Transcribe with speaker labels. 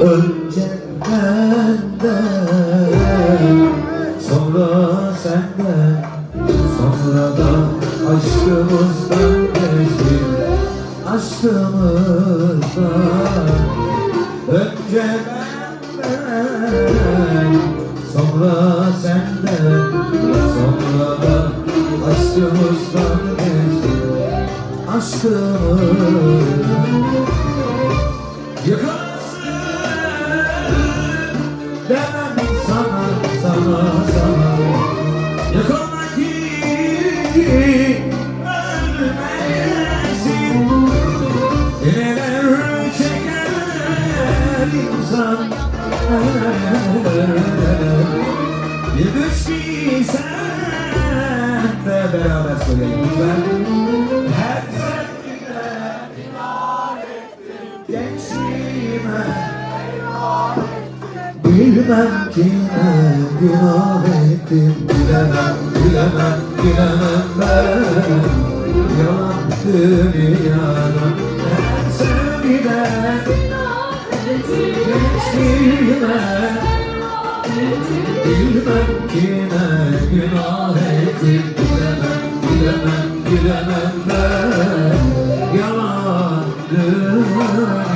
Speaker 1: Önce benden Sonra senden Sonra da aşkımızdan geçti Aşkımızdan Önce benden Sonra senden Sonra da aşkımızdan geçti Aşkımızdan Bir düş ki sen de beraber söyleyelim lütfen Bilmem kime günah ettim Bilemem, bilemem, bilemem ben Yalan dünyada Ben söyle Geçtiğime Bilmem kime günah ettim Bilemem, bilemem, bilemem ben Yalan dünyada